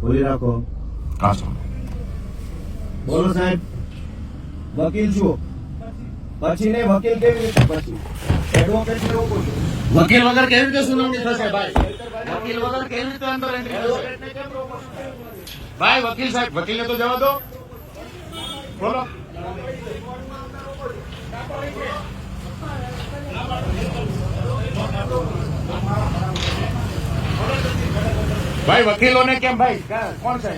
ખોલી રાખો. બોલો સાહેબ વકીલ છો. પછી ને વકીલ કેવી રીતે પછી. એડવોકેટ કેવું રોકું છું વકીલ વગર કેવી રીતે સુનાવણી થશે ભાઈ? વકીલ વગર કેવી રીતે અંદર એન્ટ્રી? ભાઈ વકીલ સાહેબ વકીલને તો જવા દો. બોલો. ભાઈ વકીલોને કેમ ભાઈ? કોણ છે?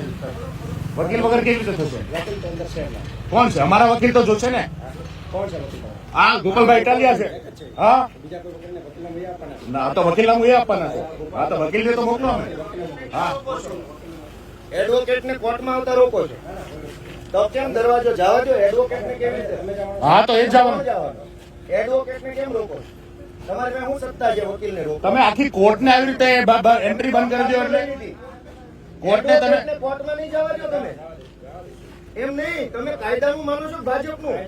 વકીલ વગર કેવી રીતે થશે? વકીલ ના. કોણ છે? અમારા વકીલ તો જોશે ને? કોણ છે વકીલ ગોપાલભાઈ ઇટાલિયા છે. હા. ના તો વકીલ એ આપવાના છે. હા તો વકીલને તો મોકલો અમે. હા. એડવોકેટને કોર્ટમાં આવતા રોકો છો. તો કેમ દરવાજો જવા જો એડવોકેટ ને કેવી રીતે? હા, તો એ જવાનું. એડવોકેટ ને કેમ રોકો છો? તમારી પાસે શું સત્તા છે વકીલને રોકો? તમે આખી કોર્ટને આવી રીતે એન્ટ્રી બંધ કરી દો એટલે? કોર્ટને તમે એડવોકેટને કોર્ટમાં નહીં જવા દો તમે. એમ નહીં તમે કાયદાનું માનો છો ભાજપનું?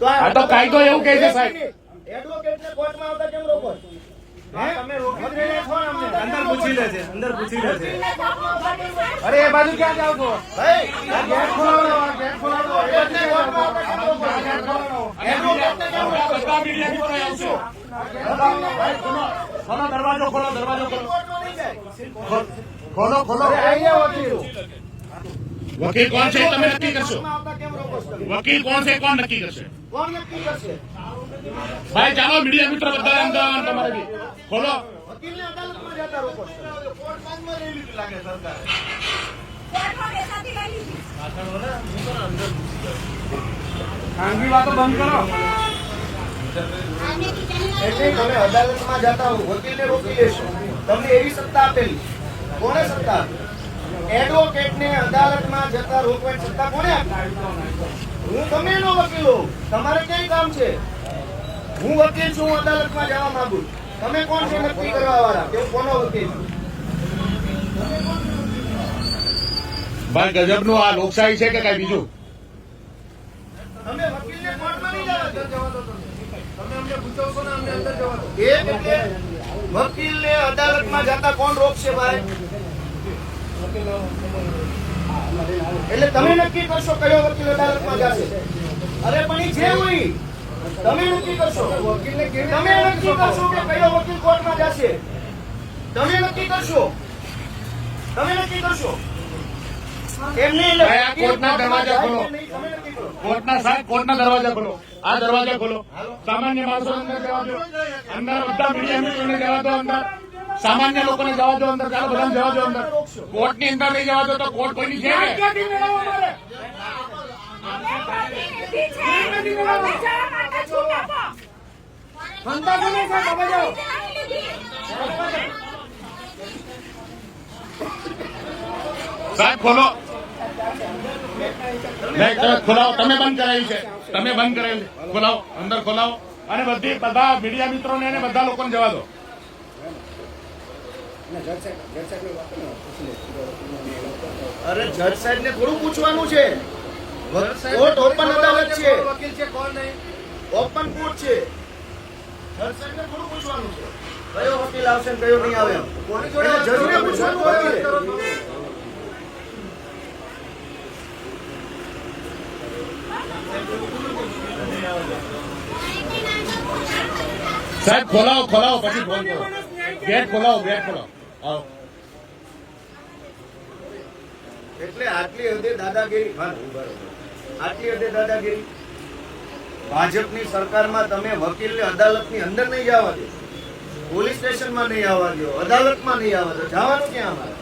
તો આ તો કાયદો એવું કહે છે, સાહેબ. એડવોકેટને કોર્ટમાં આવતા કેમ રોકો? છો? હે? વકીલને કોણ અમને? અંદર પૂછી લે અંદર પૂછી લે અરે એ બાજુ ક્યાં જાવ છો? ખોલાવો, ખોલો ખોલો દરવાજો ખોલો દરવાજો ખોલો. ખોલો ખોલો. વકીલ. કોણ છે તમે નક્કી કરશો? વકીલ કોણ છે કોણ નક્કી કરશે? કોણ નક્કી કરશે? ભાઈ ચાલો મીડિયા મિત્ર બધા અમદાવાદ તમારે બી. ખોલો. અદાલતમાં જતા રોકો છો કોર્ટમાં જ રહેવી લાગે સરકાર. ખાનગી વાતો બંધ કરો. એટલે તમે અદાલતમાં જતા હો વકીલને રોકી લેશો તમને એવી સત્તા આપેલી? કોને સત્તા? આપી એડવોકેટને અદાલતમાં જતા રોકવાની સત્તા કોને આપી હું તમે એનો વકીલ હોઉં. તમારે કઈ કામ છે? હું વકીલ છું અદાલતમાં જવા માંગુ તમે કોણ છો નક્કી કરવા વાળા કે કોનો વકીલ છું? ભાઈ, ગજબનું આ લોકશાહી છે કે કઈ બીજું તમે વકીલને કોર્ટમાં નહીં જવા દો. ને. એક એટલે જતા કોણ રોકશે ભાઈ? એટલે તમે નક્કી કરશો કયો વકીલ અદાલતમાં જશે? અરે પણ એ જે હોય તમે નક્કી કરશો. તમે નક્કી કરશો કે કયો વકીલ કોર્ટમાં જશે? તમે નક્કી કરશો. તમે નક્કી કરશો એમ નહીં એટલે ભાઈ, આ કોર્ટના દરવાજા ખોલો. તમે નક્કી કરો કોર્ટના સાહેબ કોર્ટના દરવાજા ખોલો. આ દરવાજા ખોલો. સામાન્ય માણસો અંદર જવા દો. અંદર બધા મીડિયા જવા દો અંદર. સામાન્ય લોકોને જવા દો અંદર. ચાલો બધાને જવા દો અંદર. કોર્ટની અંદર નહીં જવા દો તો કોર્ટ કોઈની છે? સાહેબ ખોલો. નહીં તમે ખોલાવો તમે બંધ કરાવ્યું છે. તમે બંધ કરાવ્યું છે. ખોલાવો અંદર ખોલાવો. અને બધી બધા મીડિયા મિત્રોને અને બધા લોકોને જવા દો. અરે જજ સાહેબ ને થોડું પૂછવાનું છે. કોર્ટ ઓપન અદાલત છે. વકીલ છે કોણ નહીં? ઓપન કોર્ટ છે. જજ સાહેબ ને થોડું પૂછવાનું છે. કયો વકીલ આવશે કયો નહીં આવે કોની જોડે જજ ને પૂછવાનું હોય સાહેબ, ખોલાવો ખોલાવો, પછી ફોન કરો. ગેટ ખોલાવો ગેટ ખોલાવો. આવો. એટલે આટલી હદે દાદાગીરી આટલી હદે દાદાગીરી? ભાજપની સરકારમાં તમે વકીલને અદાલતની અંદર નહીં જવા દો. પોલીસ સ્ટેશનમાં નહીં આવવા દો. અદાલતમાં નહીં આવવા દો. જવાનું ક્યાં અમારે?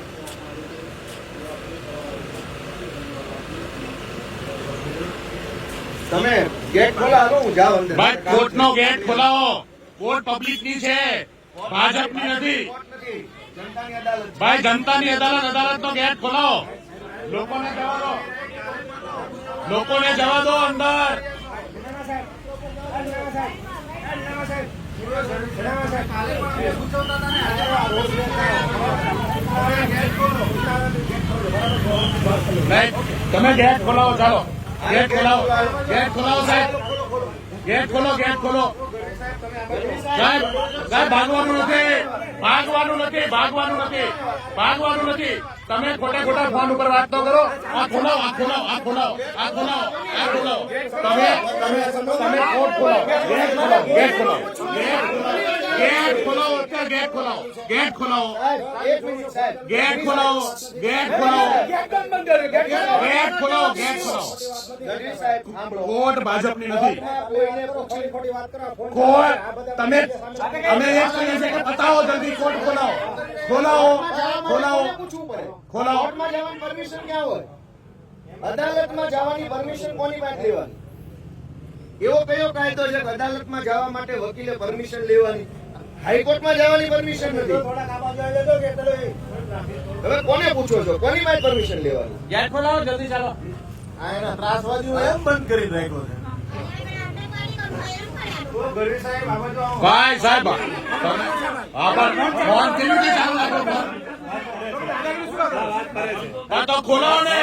તમે ગેટ ખોલાવો, હું જાઉં અંદર. ભાઈ કોર્ટ નો ગેટ ખોલાવો. કોર્ટ પબ્લિકની છે. ભાજપની નથી. ભાઈ, જનતાની અદાલત અદાલત નો ગેટ ખોલાવો. લોકોને જવા દો. લોકોને જવા દો અંદર. તમે ગેટ ખોલાવો, ચાલો. ગેટ ખોલાવો ગેટ ખોલાવો સાહેબ. ગેટ ખોલો ગેટ ખોલો. સાહેબ સાહેબ, ભાગવાનું નથી. ભાગવાનું નથી ભાગવાનું નથી. ભાગવાનું નથી. તમે ખોટા ખોટા ફોન ઉપર વાત તો કરો. આ ખોલાવો આ ખોલાવો આ ખોલાવો આ ખોલાવો આ ખોલાવો. તમે તમે તમે ખોલાવો ગેટ ખોલાવો. ગેટ ખોલાવો ગેટ ખોલાવો. ગેટ ખોલાવો. અત્યારે ગેટ ખોલાવો ગેટ ખોલાવો ગેટ ખોલાવો ગેટ ખોલાવો ગેટ ખોલાવો ગેટ ખોલાવો કોર્ટ ભાજપની નથી. કોર્ટ તમે, અમે એક કહીએ છીએ કે બતાવો જલ્દી કોર્ટ ખોલાવો. ખોલાવો ખોલાવો ખોલાવો. પરમિશન ક્યાં હોય અદાલતમાં જવાની પરમિશન કોની પાસે લેવાની? એવો કયો કાયદો છે અદાલતમાં જવા માટે વકીલે પરમિશન લેવાની? હાઈકોર્ટમાં જવાની પરમિશન નથી. હવે કોને પૂછો છો? કોની પાસે પરમિશન લેવાની? ગેટ ખોલાવો જલ્દી ચાલો. આ એના ત્રાસવાદીઓ એમ બંધ કરી રાખ્યો છે. ભાઈ સાહેબ હા ફોન કેવી રીતે ચાલુ તો ખોલાવો ને.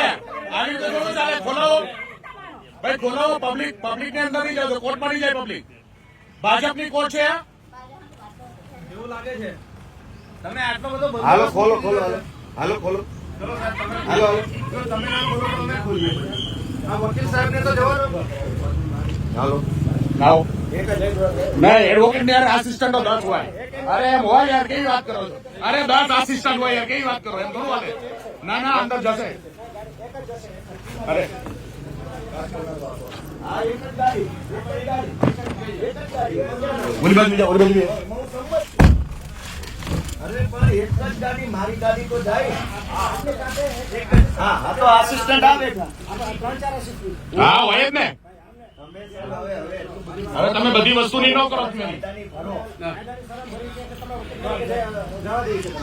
આવી રીતે થોડું ચાલે ખોલાવો. ભાઈ ખોલાવો પબ્લિક પબ્લિકની અંદર નહીં જાવ કોર્ટમાં નહીં જાય પબ્લિક ભાજપની કોર્ટ છે આ? લાગે છે. તમે આટલો બધો હાલો ખોલો ખોલો હાલો હાલો ખોલો. હાલો હાલો. જો તમે ના ખોલો તો અમે ખોલીએ આ વકીલ સાહેબ ને તો જવાનો હાલો. એડવોકેટની યાર આસિસ્ટન્ટો દસ હોય. અરે એમ હોય યાર કેવી વાત કરો છો? અરે દસ આસિસ્ટન્ટ હોય યાર કેવી વાત કરો એમ થોડું હાલે ના ના અંદર જશે. અરે. ઓલી બાજુ ઓલી બાજુ. અરે પણ એક જ ગાડી મારી ગાડી તો જાય. હા હા તો આસિસ્ટન્ટ આવે. હા હોય જ ને. હવે તમે બધી વસ્તુની ન કરો તમે. કાયદાની ભરો.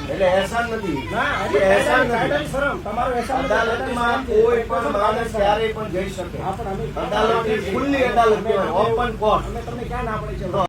એટલે એહસાન નથી. એ એહસાન અદાલતમાં કોઈ પણ માણસ ક્યારેય પણ જઈ શકે. અદાલત ખુલ્લી અદાલત ઓપન કોર્ટ